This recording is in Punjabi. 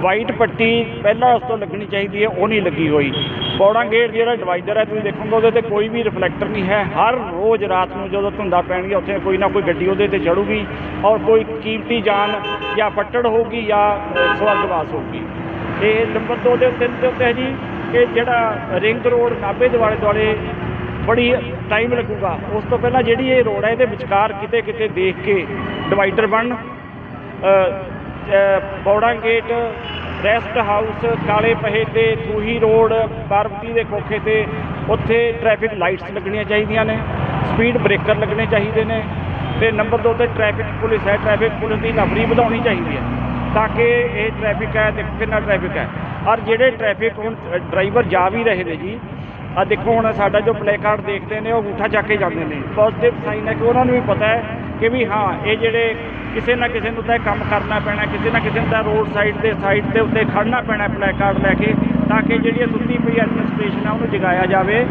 ਵਾਈਟ ਪੱਟੀ ਪਹਿਲਾਂ ਉਸ ਤੋਂ ਲੱਗਣੀ ਚਾਹੀਦੀ ਹੈ ਉਹ ਨਹੀਂ ਲੱਗੀ ਹੋਈ। ਬੌੜਾ ਗੇਟ ਜਿਹੜਾ ਡਿਵਾਈਡਰ ਹੈ ਤੁਸੀਂ ਦੇਖੋਗੇ ਉਹਦੇ ਤੇ ਕੋਈ ਵੀ ਰਿਫਲੈਕਟਰ ਨਹੀਂ ਹੈ। ਹਰ ਰੋਜ਼ ਰਾਤ ਨੂੰ ਜਦੋਂ ਧੁੰਦਾ ਪੈਣਗੀਆਂ ਉੱਥੇ ਕੋਈ ਨਾ ਕੋਈ ਗੱਡੀ ਉਹਦੇ ਤੇ ਚੜੂਗੀ ਔਰ ਕੋਈ ਕੀਮਤੀ ਜਾਨ ਜਾਂ ਫੱਟੜ ਹੋਊਗੀ ਜਾਂ ਅ, ਸਵਰਗਵਾਸ ਹੋਊਗੀ। ਇਹ ਨੰਬਰ 2 ਦੇ ਉੱਤੇ ਦੇ ਉੱਤੇ ਹੈ ਜੀ ਕਿ ਜਿਹੜਾ ਰਿੰਗ ਰੋਡ ਨਾਭੇ ਦੇ ਵਾਲੇ ਦੁਆਲੇ ਬੜੀ ਟਾਈਮ ਲੱਗੂਗਾ। ਉਸ ਤੋਂ ਪਹਿਲਾਂ ਜਿਹੜੀ ਇਹ ਰੋਡ ਹੈ ਇਹਦੇ ਵਿਚਕਾਰ ਕਿਤੇ ਕਿਤੇ ਦੇਖ ਕੇ ਡਿਵਾਈਡਰ ਬਣਨ। ਬੌੜਾ ਗੇਟ, ਰੈਸਟ ਹਾਊਸ, ਕਾਲੇ ਪਹੇ ਤੇ ਤੂਹੀ ਰੋਡ, ਪਾਰਵਤੀ ਦੇ ਕੋਖੇ ਤੇ ਉੱਥੇ ਟ੍ਰੈਫਿਕ ਲਾਈਟਸ ਲੱਗਣੀਆਂ ਚਾਹੀਦੀਆਂ ਨੇ, ਸਪੀਡ ਬ੍ਰੇਕਰ ਲੱਗਣੇ ਚਾਹੀਦੇ ਨੇ ਤੇ ਨੰਬਰ 2 ਤੇ ਟ੍ਰੈਫਿਕ ਪੁਲਿਸ ਹੈ, ਟ੍ਰੈਫਿਕ ਪੁਲਿਸ ਦੀ ਨਫਰੀ ਵਧਾਉਣੀ ਚਾਹੀਦੀ ਹੈ ਤਾਂ ਕਿ ਇਹ ਟ੍ਰੈਫਿਕ ਹੈ ਦੇਖੋ ਕਿੰਨਾ ਟ੍ਰੈਫਿਕ ਹੈ। ਔਰ ਜਿਹੜੇ ਟ੍ਰੈਫਿਕ ਹੁਣ ਡਰਾਈਵਰ ਜਾ ਵੀ ਰਹੇ ਨੇ ਜੀ ਆ ਦੇਖੋ ਹੁਣ ਸਾਡਾ ਜੋ ਪਲੇ ਕਾਰਡ ਦੇਖਦੇ ਨੇ, ਉਹ ਅੰਗੂਠਾ ਚੱਕ ਕੇ ਜਾਂਦੇ ਨੇ। ਪੋਜ਼ਿਟਿਵ ਸਾਈਨ ਹੈ ਕਿ ਉਹਨਾਂ ਨੂੰ ਵੀ ਪਤਾ ਹੈ ਕਿ ਵੀ ਹਾਂ, ਇਹ ਜਿਹੜੇ ਕਿਸੇ ਨਾ ਕਿਸੇ ਨੂੰ ਤਾਂ ਇਹ ਕੰਮ ਕਰਨਾ ਪੈਣਾ, ਕਿਸੇ ਨਾ ਕਿਸੇ ਨੂੰ ਤਾਂ ਰੋਡ ਸਾਈਡ ਦੇ ਸਾਈਡ ਦੇ ਉੱਤੇ ਖੜਨਾ ਪੈਣਾ ਪਲੇ ਕਾਰਡ ਲੈ ਕੇ, ਤਾਂ ਕਿ ਜਿਹੜੀ ਇਹ ਸੁੱਤੀ ਪਈ ਐਡਮਿਨਿਸਟ੍ਰੇਸ਼ਨ ਆ, ਉਹਨੂੰ ਜਗਾਇਆ ਜਾਵੇ।